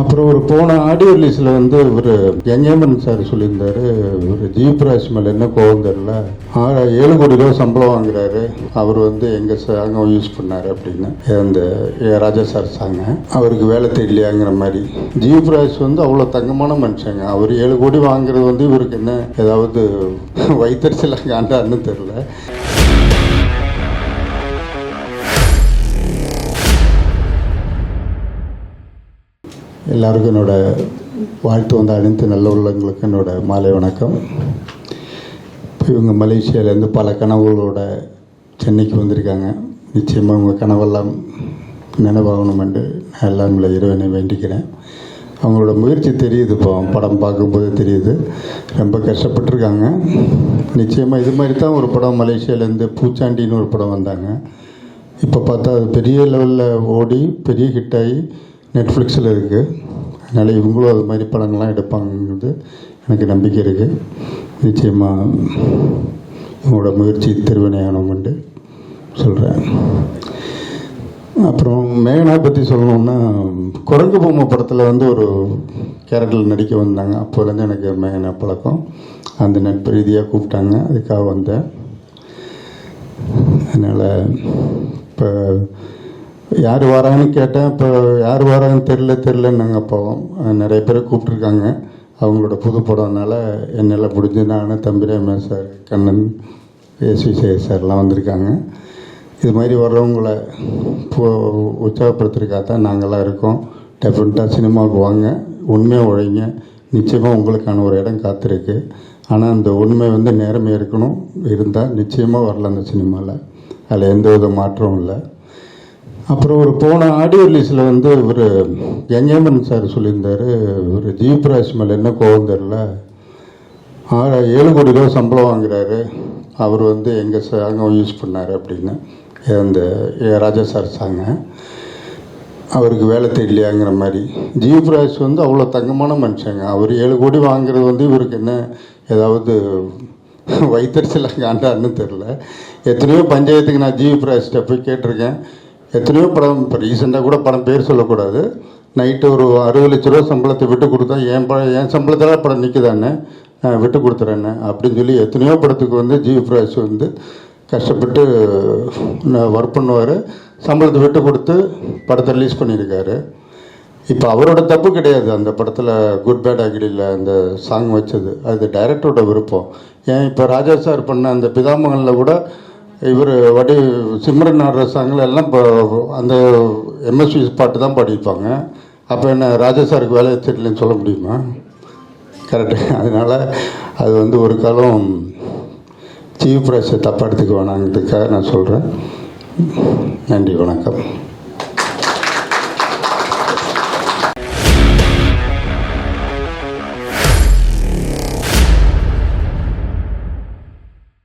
அப்புறம் ஒரு போன ஆடியோ ரிலீஸில் வந்து ஒரு யங்கேமன் சார் சொல்லியிருந்தாரு ஒரு ஜீப்ராஜ் மேலே என்ன கோவம் தெரில ஏழு கோடி ரூபா சம்பளம் வாங்குறாரு. அவர் வந்து எங்கள் சாங்கம் யூஸ் பண்ணார் அப்படின்னு. அந்த ராஜா சார் சாங்க அவருக்கு வேலை தெரியலையாங்கிற மாதிரி. ஜீப்ராஜ் வந்து அவ்வளோ தங்கமான மனுஷங்க. அவர் ஏழு கோடி வாங்குறது வந்து இவருக்கு என்ன ஏதாவது வைத்தறிச்சல காண்டான்னு தெரில எல்லாருக்கும் என்னோட வாழ்த்து வந்த அனைத்து நல்ல உள்ளங்களுக்கு என்னோட மாலை வணக்கம். இப்போ இவங்க மலேசியாவிலேருந்து பல கனவுகளோட சென்னைக்கு வந்திருக்காங்க. நிச்சயமாக உங்கள் கனவெல்லாம் நினைவாகணும் நான் எல்லாம் உள்ள இறைவனை வேண்டிக்கிறேன். அவங்களோட முயற்சி தெரியுது இப்போ. படம் பார்க்கும்போது தெரியுது. ரொம்ப கஷ்டப்பட்டிருக்காங்க. நிச்சயமாக இது மாதிரி தான் ஒரு படம் மலேசியாவிலேருந்து பூச்சாண்டின்னு ஒரு படம் வந்தாங்க. இப்போ பார்த்தா அது பெரிய லெவலில் ஓடி பெரிய ஹிட்டாகி நெட்ஃப்ளிக்ஸில் இருக்குது அதனால் இவங்களும் அது மாதிரி படங்கள்லாம் எடுப்பாங்கிறது எனக்கு நம்பிக்கை இருக்குது நிச்சயமாக இவங்களோட முயற்சி திருவினையானோம்னு சொல்கிறேன் அப்புறம் மேகனா பற்றி சொல்லணுன்னா குரங்கு பொம்மை படத்தில் வந்து ஒரு கேரக்டரில் நடிக்க வந்தாங்க. அப்போலேருந்து எனக்கு மேகனா பழக்கம். அந்த நட்பு ரீதியாக கூப்பிட்டாங்க. அதுக்காக வந்தேன். அதனால் இப்போ யார் வராங்கன்னு கேட்டேன். இப்போ யார் வராங்கன்னு தெரில தெரிலன்னாங்க அப்போவும் நிறைய பேரை கூப்பிட்ருக்காங்க அவங்களோட புது படம்னால என்னால் முடிஞ்சு நான் தம்பிராமே சார் கண்ணன் எஸ்வி சேகர் சார்லாம் வந்திருக்காங்க. இது மாதிரி வர்றவங்கள இப்போ உற்சாகப்படுத்துறதுக்காக தான் நாங்களாம் இருக்கோம். டெஃபினட்டாக சினிமாவுக்கு வாங்க. உண்மையாக உழைங்க. நிச்சயமாக உங்களுக்கான ஒரு இடம் காத்திருக்கு. ஆனால் அந்த உண்மை வந்து நேரமே இருக்கணும். இருந்தால் நிச்சயமாக வரல அந்த சினிமாவில் அதில் எந்த வித மாற்றமும் இல்லை. அப்புறம் ஒரு போன ஆடியோ ரிலீஸில் வந்து ஒரு யங்கேமன் சார் சொல்லியிருந்தாரு ஒரு ஜீப்ராஜ் மேலே என்ன கோவம் தெரில ஆறு ஏழு கோடி ரூபா சம்பளம் வாங்குறாரு அவர் வந்து எங்கள் சாங்கம் யூஸ் பண்ணார் அப்படின்னு அந்த ராஜா சார் சாங்க அவருக்கு வேலை தெரியலையாங்கிற மாதிரி. ஜீவ்ராஜ் வந்து அவ்வளோ தங்கமான மனுஷங்க. அவர் ஏழு கோடி வாங்குறது வந்து இவருக்கு என்ன ஏதாவது வைத்தறிச்சல காண்டான்னு தெரில எத்தனையோ பஞ்சாயத்துக்கு நான் ஜீவ்ராஜ்கிட்ட போய் கேட்டிருக்கேன். எத்தனையோ படம் இப்போ ரீசெண்டாக கூட படம் பேர் சொல்லக்கூடாது. நைட்டு ஒரு அறுபது லட்ச ரூபா சம்பளத்தை விட்டு கொடுத்தா என் படம் என் சம்பளத்தில் படம் நிற்குதானே நான் விட்டு கொடுத்துறேன்னு அப்படின்னு சொல்லி எத்தனையோ படத்துக்கு வந்து ஜீவ்ராஜ் வந்து கஷ்டப்பட்டு ஒர்க் பண்ணுவார். சம்பளத்தை விட்டு கொடுத்து படத்தை ரிலீஸ் பண்ணியிருக்காரு. இப்போ அவரோட தப்பு கிடையாது. அந்த படத்தில் குட் பேட் அகிடியில் அந்த சாங் வச்சது. அது டைரக்டரோட விருப்பம். ஏன் இப்போ ராஜா சார் பண்ண அந்த பிதாமகனில் கூட இவர் வடி சிம்ரன் ஆடுற சாங்கில் எல்லாம் இப்போ அந்த எம்எஸ்வி பாட்டு தான் பாடியிருப்பாங்க. அப்போ என்ன ராஜா சாருக்கு வேலையை தெரியலன்னு சொல்ல முடியுமா? கரெக்டு அதனால் அது வந்து ஒரு காலம் சீஃப் பிரைஸை தப்பாக எடுத்துக்க வேணாங்கிறதுக்காக நான் சொல்கிறேன் நன்றி வணக்கம்.